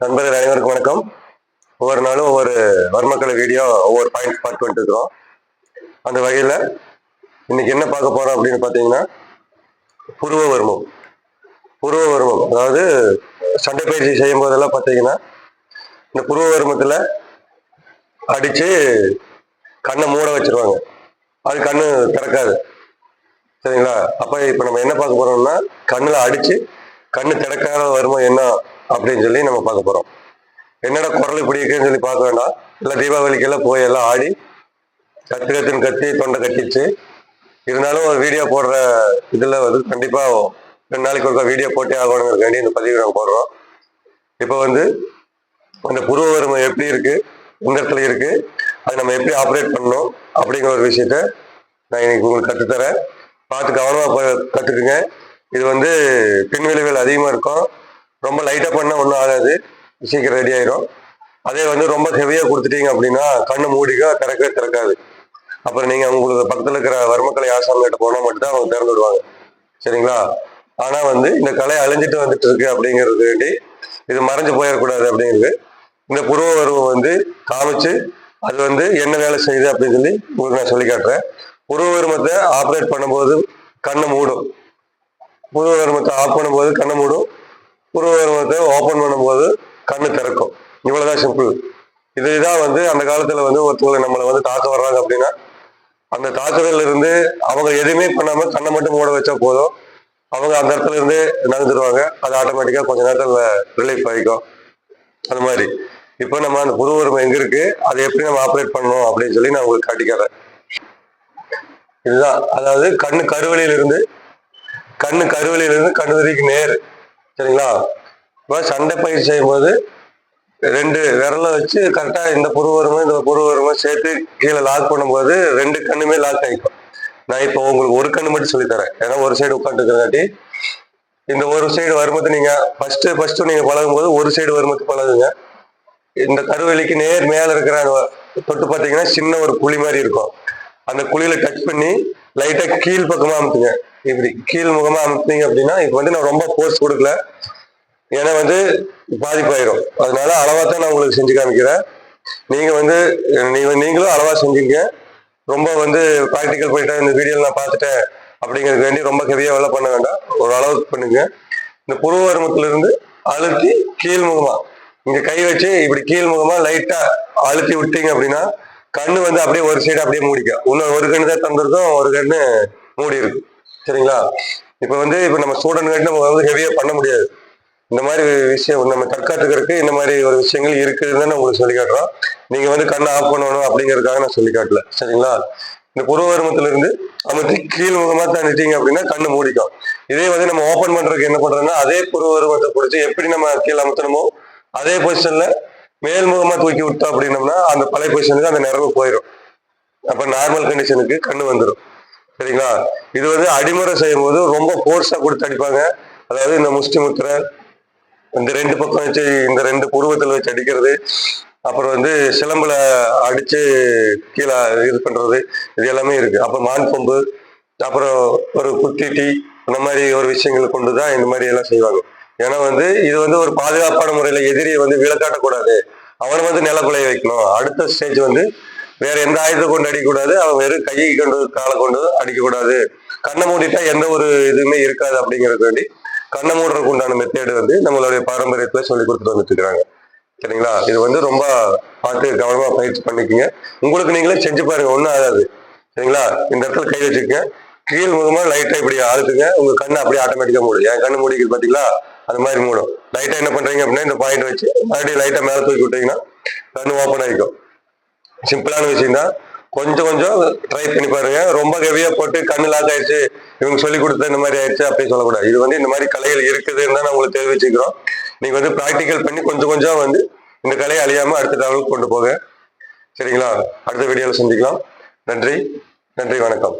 நண்பர்கள் அனைவருக்கும் வணக்கம். ஒவ்வொரு நாளும் ஒவ்வொரு வர்மக்கலை வீடியோ ஒவ்வொரு பாயிண்ட்ஸ் பார்த்து வந்துட்டு அந்த வகையில் இன்னைக்கு என்ன பார்க்க போறோம் அப்படின்னு பார்த்தீங்கன்னா புருவ வர்மம் புருவ வர்மம் அதாவது சண்டை பயிற்சி செய்யும் போதெல்லாம் பார்த்தீங்கன்னா இந்த புருவ வர்மத்தில் அடித்து கண்ணை மூட வச்சிருவாங்க. அது கண்ணு திறக்காது. சரிங்களா? அப்போ இப்போ நம்ம என்ன பார்க்க போறோம்னா கண்ணில் அடித்து கண்ணு திறக்காத வருமம் என்ன அப்படின்னு சொல்லி நம்ம பார்க்க போறோம். என்னடா குரல் இப்படி இருக்குன்னு சொல்லி பார்க்க வேண்டாம். இல்லை தீபாவளிக்கெல்லாம் போய் எல்லாம் ஆடி கத்து கத்துன்னு கத்தி தொண்டை கட்டிச்சு இருந்தாலும் ஒரு வீடியோ போடுற இதில் வந்து கண்டிப்பாக ரெண்டு நாளைக்கு ஒருக்கா வீடியோ போட்டே ஆகணுங்கிறக்காண்டி இந்த பதிவு நாங்கள் போடுறோம். இப்போ வந்து அந்த புருவ வறுமை எப்படி இருக்குது எந்த இடத்துல இருக்குது அது நம்ம எப்படி ஆப்ரேட் பண்ணணும் அப்படிங்கிற ஒரு விஷயத்த நான் இன்னைக்கு உங்களுக்கு கற்றுத்தரேன் பார்த்து கவனமாக கற்றுக்குங்க இது வந்து பின் விளைவுகள் அதிகமாக இருக்கும். ரொம்ப லைட்டாக பண்ணால் ஒன்றும் ஆகாது. சீக்கிரம் ரெடி ஆயிரும். அதே வந்து ரொம்ப ஹெவியாக கொடுத்துட்டீங்க அப்படின்னா கண்ணு மூடிக்க திறக்கவே திறக்காது. அப்புறம் நீங்கள் உங்களுக்கு பக்கத்தில் இருக்கிற வர்மக்கலை ஆசாமிகிட்ட போனால் மட்டும்தான் அவங்க திறந்து விடுவாங்க. சரிங்களா? ஆனால் வந்து இந்த கலை அழிஞ்சிட்டு வந்துட்டு இருக்கு அப்படிங்கிறது வேண்டி இது மறைஞ்சு போயிடக்கூடாது அப்படிங்கிறது. இந்த புருவ உருவம் வந்து காமிச்சு அது வந்து என்ன வேலை செய்யுது அப்படின்னு சொல்லி உங்களுக்கு நான் சொல்லி காட்டுறேன். புருவ ஆப்ரேட் பண்ணும்போது கண்ணை மூடும். புருவ ஆஃப் பண்ணும்போது கண்ணை மூடும். உருவத்தை ஓப்பன் பண்ணும்போது கண்ணு திறக்கும். இவ்வளவுதான் சிம்பிள் இதுதான் வந்து அந்த காலத்துல வந்து ஒருத்தவங்களை நம்மளை வந்து தாக்க வர்றாங்க அப்படின்னா அந்த தாக்குதல்ல இருந்து அவங்க எதுவுமே பண்ணாம கண்ணை மட்டும் மூட வச்சா போதும். அவங்க அந்த இடத்துல இருந்து நகர்ந்துருவாங்க. அது ஆட்டோமேட்டிக்கா கொஞ்ச நேரத்துல ரிலீஃப் ஆகிக்கும் அது மாதிரி. இப்போ நம்ம அந்த புது உரிமை எங்க இருக்கு? அதை எப்படி நம்ம ஆப்ரேட் பண்ணணும் அப்படின்னு சொல்லி நான் உங்களுக்கு காட்டிக்கிறேன். இதுதான். அதாவது கண்ணு கருவழியிலிருந்து கண்ணு கருவழியில கண்ணு வரைக்கும் நேர். சரிங்களா? இப்போ சண்டை பயிர் செய்யும்போது ரெண்டு விரலை வச்சு கரெக்டாக இந்த புருவருமும் இந்த புருவருமும் சேர்த்து கீழே லாக் பண்ணும்போது ரெண்டு கண்ணுமே லாக் ஆகிக்கும் நான் இப்போ உங்களுக்கு ஒரு கண்ணு மட்டும் சொல்லித்தரேன் ஏன்னா ஒரு சைடு உட்காந்துருக்கிறங்காட்டி இந்த ஒரு சைடு வரும்போது நீங்கள் ஃபஸ்ட்டு ஃபஸ்ட்டு நீங்கள் பழகும் போது ஒரு சைடு வருமத்தை பழகுங்க. இந்த கருவெளிக்கு நேர் மேலே இருக்கிற அந்த தொட்டு பார்த்தீங்கன்னா சின்ன ஒரு குழி மாதிரி இருக்கும். அந்த குழியில டச் பண்ணி லைட்டாக கீழ் பக்கமாக அமுத்துங்க இப்படி கீழ் முகமா அமுத்துனீங்க அப்படின்னா இப்போ வந்து நான் ரொம்ப போர்ஸ் கொடுக்கல. ஏன்னா வந்து பாதிப்பாயிரும். அதனால அளவா தான் நான் உங்களுக்கு செஞ்சு காமிக்கிறேன். நீங்க வந்து நீங்க நீங்களும் அளவா செஞ்சீங்க. ரொம்ப வந்து ப்ராக்டிக்கல் போயிட்டா இந்த வீடியோ நான் பார்த்துட்டேன் அப்படிங்கிறதுக்கு வேண்டி ரொம்ப ஹெவியா வேலை பண்ண வேண்டாம். ஒரு அளவுக்கு பண்ணுங்க. இந்த புருவ இருந்து அழுத்தி கீழ் முகமா இங்க கை வச்சு இப்படி கீழ் முகமா லைட்டா அழுத்தி விட்டீங்க அப்படின்னா கண்ணு வந்து அப்படியே ஒரு சைடு அப்படியே மூடிக்க இன்னும் ஒரு கண்ணு தான் தந்திருக்கும் ஒரு கண்ணு மூடி இருக்கு சரிங்களா? இப்ப வந்து இப்ப நம்ம ஸ்டூடெண்ட் நம்ம வந்து ஹெவியா பண்ண முடியாது. இந்த மாதிரி விஷயம் நம்ம தற்காத்துக்கிறதுக்கு இந்த மாதிரி ஒரு விஷயங்கள் இருக்குதுன்னு உங்களுக்கு சொல்லி காட்டுறோம். நீங்க வந்து கண்ணை ஆஃப் பண்ணணும் அப்படிங்கறதுக்காக நான் சொல்லி காட்டல. சரிங்களா? இந்த புருவருமத்துல இருந்து அமுத்தி கீழ் முகமா தந்துட்டீங்க அப்படின்னா கண்ணு மூடிக்கும். இதே வந்து நம்ம ஓபன் பண்றதுக்கு என்ன பண்றோம்னா அதே புருவருமத்தை பிடிச்சி எப்படி நம்ம கீழே அமுத்தணுமோ அதே பொசிஷன்ல மேல் முகமா தூக்கி விட்டோம் அப்படின்னம்னா அந்த பழைய பொசிஷனுக்கு அந்த நிறவு போயிடும் அப்ப நார்மல் கண்டிஷனுக்கு கண்ணு வந்துடும் சரிங்களா? இது வந்து அடிமுறை செய்யும் போது ரொம்ப ஃபோர்ஸாக கொடுத்து அடிப்பாங்க. அதாவது இந்த முஷ்டி முத்திரை இந்த ரெண்டு பக்கம் வச்சு இந்த ரெண்டு புருவத்தில் வச்சு அடிக்கிறது அப்புறம் வந்து சிலம்புல அடிச்சு கீழே இது பண்றது இது எல்லாமே இருக்கு. அப்புறம் மான் கொம்பு அப்புறம் ஒரு குத்திட்டி இந்த மாதிரி ஒரு விஷயங்களை கொண்டு தான் இந்த மாதிரி எல்லாம் செய்வாங்க. ஏன்னா வந்து இது வந்து ஒரு பாதுகாப்பான முறையில எதிரியை வந்து விளக்காட்டக்கூடாது அவனை வந்து நிலக்குலைய வைக்கணும். அடுத்த ஸ்டேஜ் வந்து வேற எந்த ஆயுதத்தை கொண்டு அடிக்கக்கூடாது. அவன் வெறும் கையை கொண்டு காலை கொண்டு அடிக்கக்கூடாது. கண்ணை மூடிட்டா எந்த ஒரு இதுவுமே இருக்காது அப்படிங்கிறது வேண்டி கண்ணை மூடுறதுக்கு உண்டான மெத்தேடு வந்து நம்மளுடைய பாரம்பரியத்துல சொல்லி கொடுத்துட்டு வந்துட்டு சரிங்களா? இது வந்து ரொம்ப பார்த்து கவனமா பயிற்சி பண்ணிக்கோங்க. உங்களுக்கு நீங்களே செஞ்சு பாருங்க. ஒன்றும் ஆகாது. சரிங்களா? இந்த இடத்துல கை வச்சுக்கோங்க. கீழ் முகமா லைட்டா இப்படி ஆளுத்துங்க உங்க கண்ணு அப்படியே ஆட்டோமேட்டிக்கா மூடும் என் கண்ணு மூடிக்குது பாத்தீங்களா? அது மாதிரி மூடும். லைட்டா என்ன பண்றீங்க அப்படின்னா இந்த பாயிண்ட் வச்சு மறுபடியும் லைட்டா மேல தூக்கி விட்டீங்கன்னா கண்ணு ஓப்பன் ஆகிக்கும் சிம்பிளான விஷயம் தான் கொஞ்சம் கொஞ்சம் ட்ரை பண்ணி பாருங்க. ரொம்ப ஹெவியா போட்டு கண்ணு லாக் ஆயிடுச்சு. இவங்க சொல்லி கொடுத்த இந்த மாதிரி ஆயிடுச்சு அப்படின்னு சொல்லக்கூடாது. இது வந்து இந்த மாதிரி கலைகள் இருக்குதுன்னு தான் நான் உங்களுக்கு தெரிவிச்சுக்கிறோம். நீங்க வந்து ப்ராக்டிக்கல் பண்ணி கொஞ்சம் கொஞ்சம் வந்து இந்த கலையை அழியாம அடுத்த லெவலுக்கு கொண்டு போக சரிங்களா? அடுத்த வீடியோவில் சந்திக்கலாம். நன்றி. நன்றி. வணக்கம்.